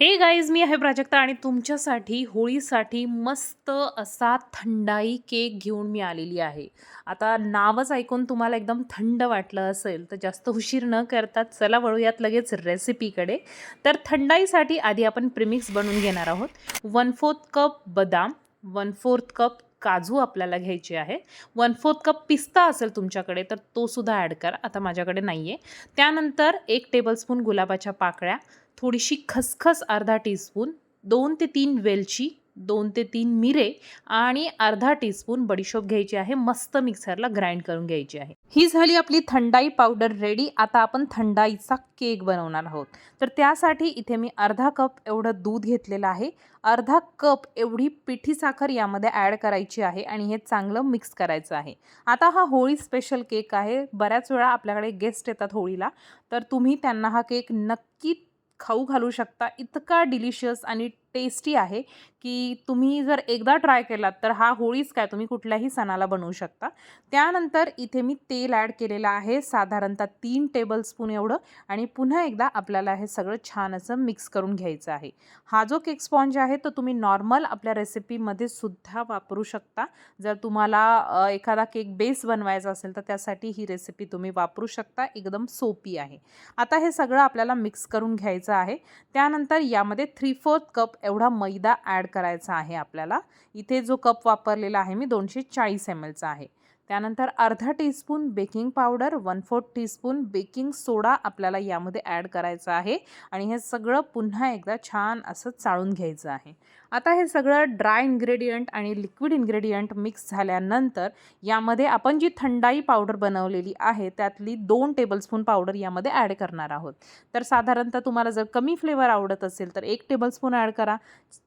हे गाईज मी आहे प्राजक्ता आणि तुमच्यासाठी होळीसाठी मस्त असा थंडाई केक घेऊन मी आलेली आहे. आता नावच ऐकून तुम्हाला एकदम थंड वाटलं असेल तर जास्त उशीर न करता चला वळूयात लगेच रेसिपीकडे तर थंडाईसाठी आधी आपण प्रिमिक्स बनवून घेणार आहोत. वन फोर्थ कप बदाम वन फोर्थ कप काजू आपल्याला घ्यायचे आहे वन फोर्थ कप पिस्ता असेल तुमच्याकडे तर तो सुद्धा ॲड करा. आता माझ्याकडे नाही आहे त्यानंतर एक टेबलस्पून गुलाबाच्या पाकळ्या थोडीशी खसखस अर्धा टीस्पून दोन ते तीन वेलची दोन ते तीन मिरे आणि अर्धा टीस्पून बडीशोप घ्यायची आहे. मस्त मिक्सरला ग्राइंड करून घ्यायची आहे. ही झाली आपली थंडाई पावडर रेडी आता आपण थंडाईचा केक बनवणार आहोत. तर त्यासाठी इथे मी अर्धा कप एवढं दूध घेतलेलं आहे. अर्धा कप एवढी पिठी साखर यामध्ये ॲड करायची आहे आणि हे चांगलं मिक्स करायचं आहे. आता हा होळी स्पेशल केक आहे. बऱ्याच वेळा आपल्याकडे गेस्ट येतात होळीला. तर तुम्ही त्यांना हा केक नक्की खाऊ घालू शकता. इतका डिलिशियस आणि टेस्टी आहे की तुम्ही जर एकदा ट्राय केलात तर हा होळीच काय तुम्ही कुठल्याही सणाला बनवू शकता. त्यानंतर इथे मी तेल ॲड केलेलं आहे. साधारणतः तीन टेबलस्पून एवढं आणि पुन्हा एकदा आपल्याला हे सगळं छान असं मिक्स करून घ्यायचं आहे. हा जो केक स्पॉन्ज आहे तो तुम्ही नॉर्मल आपल्या रेसिपीमध्ये सुद्धा वापरू शकता. जर तुम्हाला एखादा केक बेस बनवायचा असेल तर त्यासाठी ही रेसिपी तुम्ही वापरू शकता. एकदम सोपी आहे. आता हे सगळं आपल्याला मिक्स करून घ्यायचं आहे. त्यानंतर यामध्ये थ्री फोर्थ कप एवढा मैदा ॲड करायचा आहे आपल्याला. इथे जो कप वापरलेला आहे मी दोनशे चाळीस एम एलचा आहे. त्यानंतर अर्धा teaspoon baking powder one fourth teaspoon baking soda आपल्याला यामध्ये ॲड करायचा आहे. आणि हे सगळं पुन्हा एकदा छान असं चाळून घ्यायचं आहे. आता हे सगळं ड्राय इन्ग्रेडियंट आणि लिक्विड इन्ग्रेडियंट मिक्स झाल्यानंतर यामध्ये आपण जी थंडाई पावडर बनवलेली आहे त्यातली दोन टेबलस्पून पावडर यामध्ये ॲड करणार आहोत. तर साधारणतः तुम्हाला जर कमी फ्लेवर आवडत असेल तर एक टेबलस्पून ॲड करा.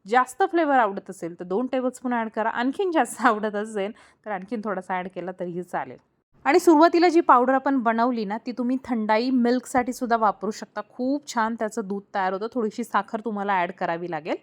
जास्त फ्लेवर आवडत असेल तर दोन टेबलस्पून ॲड करा. आणखीन जास्त आवडत असेल तर आणखीन थोडासा ॲड केला तरीही चालेल. आणि सुरुवातीला जी पावडर आपण बनवली ना ती तुम्ही थंडाई मिल्कसाठी सुद्धा वापरू शकता. खूप छान त्याचं दूध तयार होतं. थोडीशी साखर तुम्हाला ॲड करावी लागेल.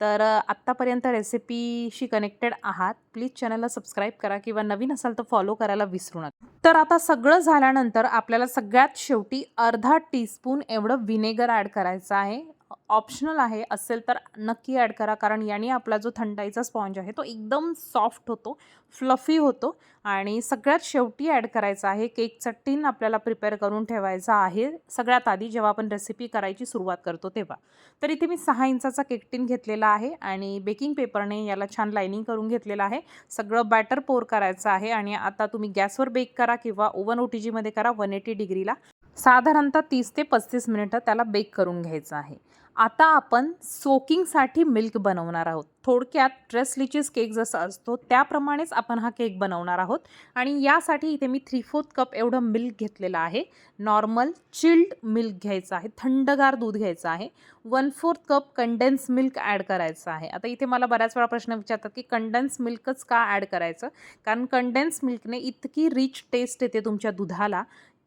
तर आत्तापर्यंत रेसिपीशी कनेक्टेड आहात. प्लीज चॅनलला सबस्क्राईब करा किंवा नवीन असाल तर फॉलो करायला विसरू नका. तर आता सगळं झाल्यानंतर आपल्याला सगळ्यात शेवटी अर्धा टीस्पून एवढं व्हिनेगर ॲड करायचं आहे. ऑप्शनल आहे असेल तर नक्की ॲड करा. कारण याने आपला जो थंडाईचा स्पॉन्ज आहे तो एकदम सॉफ्ट होतो फ्लफी होतो आणि सगळ्यात शेवटी ॲड करायचा आहे केकचा टिन आपल्याला प्रिपेअर करून ठेवायचा आहे. सगळ्यात आधी जेव्हा आपण रेसिपी करायची सुरुवात करतो तेव्हा. तर इथे मी सहा इंचाचा केक टीन घेतलेला आहे आणि बेकिंग पेपरने याला छान लाईनिंग करून घेतलेलं आहे. सगळं बॅटर पोर करायचं आहे आणि आता तुम्ही गॅसवर बेक करा किंवा ओव्हन ओ टी जीमध्ये करा वन एटी डिग्रीला साधारणतः तीस ते पस्तीस मिनिटं त्याला बेक करून घ्यायचं आहे. आता आपण सोकिंगसाठी मिल्क बनवणार आहोत. थोडक्यात ड्रेस लिचीस केक जसा असतो त्याप्रमाणेच आपण हा केक बनवणार आहोत. आणि यासाठी इथे मी थ्री फोर्थ कप एवढं मिल्क घेतलेलं आहे. नॉर्मल चिल्ड मिल्क घ्यायचं आहे. थंडगार दूध घ्यायचं आहे. One fourth cup condense milk add करायचं आहे. आता इथे मला बऱ्याच वेळा प्रश्न विचारतात की कंडेन्स मिल्कच का ॲड करायचं? कारण कंडेन्स मिल्कने इतकी रिच टेस्ट येते तुमच्या दुधाला.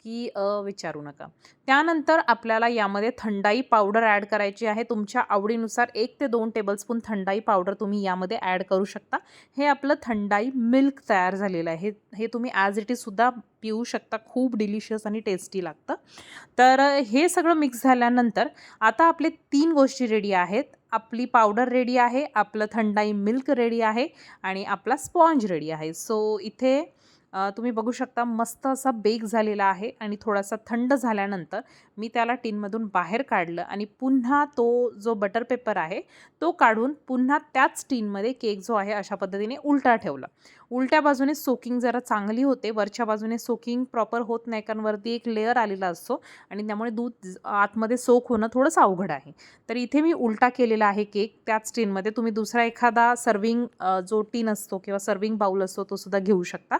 की विचारू नका. त्यानंतर आपल्याला यामध्ये थंडाई पावडर ॲड करायची आहे. तुमच्या आवडीनुसार एक ते दोन टेबलस्पून थंडाई पावडर तुम्ही यामध्ये ॲड करू शकता. हे आपलं थंडाई मिल्क तयार झालेलं आहे. हे तुम्ही ॲज इट इजसुद्धा पिऊ शकता. खूप डिलिशियस आणि टेस्टी लागतं. तर हे सगळं मिक्स झाल्यानंतर आता आपले तीन गोष्टी रेडी आहेत. आपली पावडर रेडी आहे आपलं थंडाई मिल्क रेडी आहे आणि आपला स्पॉन्ज रेडी आहे. सो इथे तुम्ही बघू शकता मस्त असा बेक झालेला आहे आणि थोडासा थंड झाल्यानंतर मी त्याला टीनमधून बाहेर काढलं आणि पुन्हा तो जो बटर पेपर आहे तो काढून पुन्हा त्याच टीनमध्ये केक जो आहे अशा पद्धतीने उलटा ठेवला. उलट्या बाजूने सोकिंग जरा चांगली होते. वरच्या बाजूने सोकिंग प्रॉपर होत नाही कारण वरती एक लेअर आलेला असतो आणि त्यामुळे दूध आतमध्ये सोक होणं थोडंसं अवघड आहे. तर इथे मी उलटा केलेला आहे केक त्याच टीनमध्ये तुम्ही दुसरा एखादा सर्विंग जो टीन असतो किंवा सर्विंग बाऊल असतो तो सुद्धा घेऊ शकता.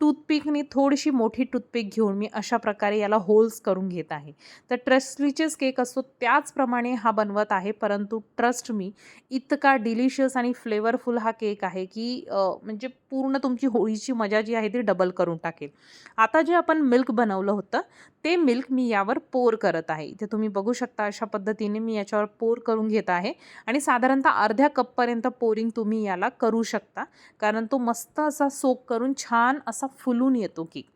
टूथपिकने थोडीशी मोठी टूथपिक घेऊन मी अशा प्रकारे याला होल्स करून घेत आहे. तर ट्रस्टलीचेच केक असतो त्याचप्रमाणे हा बनवत आहे. परंतु ट्रस्ट मी इतका डिलिशियस आणि फ्लेवरफुल हा केक आहे की म्हणजे पूर्ण तुमची होळीची मजा जी आहे ती डबल करून टाकेल. आता जे आपण मिल्क बनवलं होतं ते मिल्क मी यावर पोर करत आहे. इथे तुम्ही बघू शकता अशा पद्धतीने मी याच्यावर पोर करून घेत आहे. आणि साधारणतः अर्ध्या कपपर्यंत पोरिंग तुम्ही याला करू शकता. कारण तो मस्त असा सोक करून छान असा फुलून येतो केक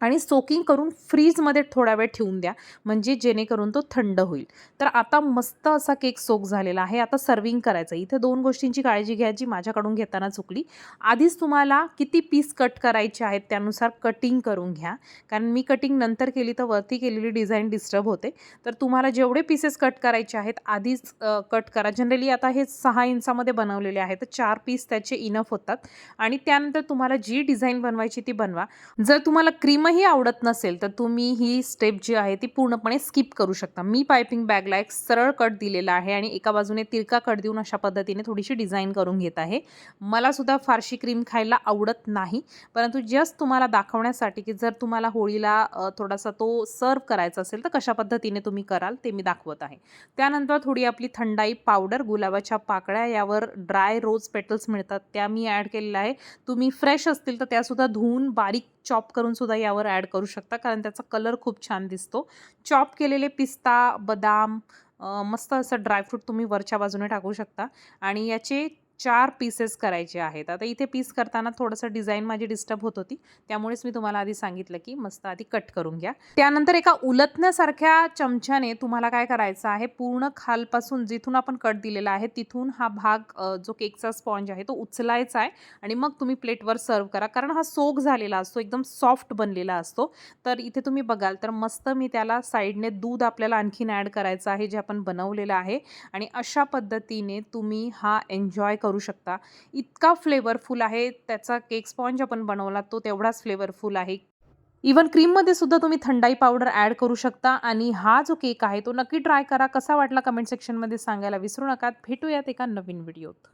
आणि सोकिंग करून फ्रीजमध्ये थोडा वेळ ठेवून द्या म्हणजे जेणेकरून तो थंड होईल. तर आता मस्त असा केक सोक झालेला आहे. आता सर्विंग करायचं इथे दोन गोष्टींची काळजी घ्यायची माझ्याकडून घेताना चुकली. आधीच तुम्हाला किती पीस कट करायचे आहेत त्यानुसार कटिंग करून घ्या. कारण मी कटिंग नंतर केली तर वरती केलेली डिझाईन डिस्टर्ब होते. तर तुम्हाला जेवढे पीसेस कट करायचे आहेत आधीच कट करा. जनरली आता हे सहा इंचामध्ये बनवलेले आहे तर चार पीस त्याचे इनफ होतात. आणि त्यानंतर तुम्हाला जी डिझाईन बनवायची ती बनवा. जर तुम्हाला क्रीम तुम्हालाही आवडत नसेल तर तुम्ही ही स्टेप जी आहे ती पूर्णपणे स्किप करू शकता. मी पायपिंग बॅगला एक सरळ कट दिलेला आहे आणि एका बाजूने तिरका कट देऊन अशा पद्धतीने थोडीशी डिझाईन करून घेत आहे. मला सुद्धा फारशी क्रीम खायला आवडत नाही परंतु जस्ट तुम्हाला दाखवण्यासाठी की जर तुम्हाला होळीला थोडासा तो सर्व करायचा असेल तर कशा पद्धतीने तुम्ही कराल ते मी दाखवत आहे. त्यानंतर थोडी आपली थंडाई पावडर गुलाबाच्या पाकळ्या यावर ड्राय रोज पेटल्स मिळतात त्या मी ॲड केलेल्या आहे. तुम्ही फ्रेश असतील तर त्यासुद्धा धुवून बारीक चॉप करून सुद्धा यावर ॲड करू शकता कारण त्याचा कलर खूप छान दिसतो. चॉप केलेले पिस्ता बदाम मस्त असं ड्रायफ्रूट तुम्ही वरच्या बाजूने टाकू शकता. आणि याचे चार पीसेस करायचे आहेत. आता इथे पीस करताना थोडंसं डिझाईन माझी डिस्टर्ब होत होती. त्यामुळेच मी तुम्हाला आधी सांगितलं की मस्त आधी कट करून घ्या. त्यानंतर एका उलटण्यासारख्या चमच्याने तुम्हाला काय करायचं आहे पूर्ण खालपासून जिथून आपण कट दिलेला आहे तिथून हा भाग जो केकचा स्पॉन्ज आहे तो उचलायचा आहे आणि मग तुम्ही प्लेटवर सर्व करा. कारण हा सोक झालेला असतो एकदम सॉफ्ट बनलेला असतो. तर इथे तुम्ही बघाल तर मस्त मी त्याला साईडने दूध आपल्याला आणखीन ॲड करायचं आहे जे आपण बनवलेलं आहे. आणि अशा पद्धतीने तुम्ही हा एन्जॉय करू शकता. इतका फ्लेवरफुल आहे त्याचा केक स्पॉन्ज आपण बनवला तो तेवढाच फ्लेवरफुल आहे. इवन क्रीममध्ये सुद्धा तुम्ही थंडाई पावडर ॲड करू शकता आणि हा जो केक आहे तो नक्की ट्राय करा. कसा वाटला कमेंट सेक्शनमध्ये सांगायला विसरू नका. भेटूयात एका नवीन व्हिडिओत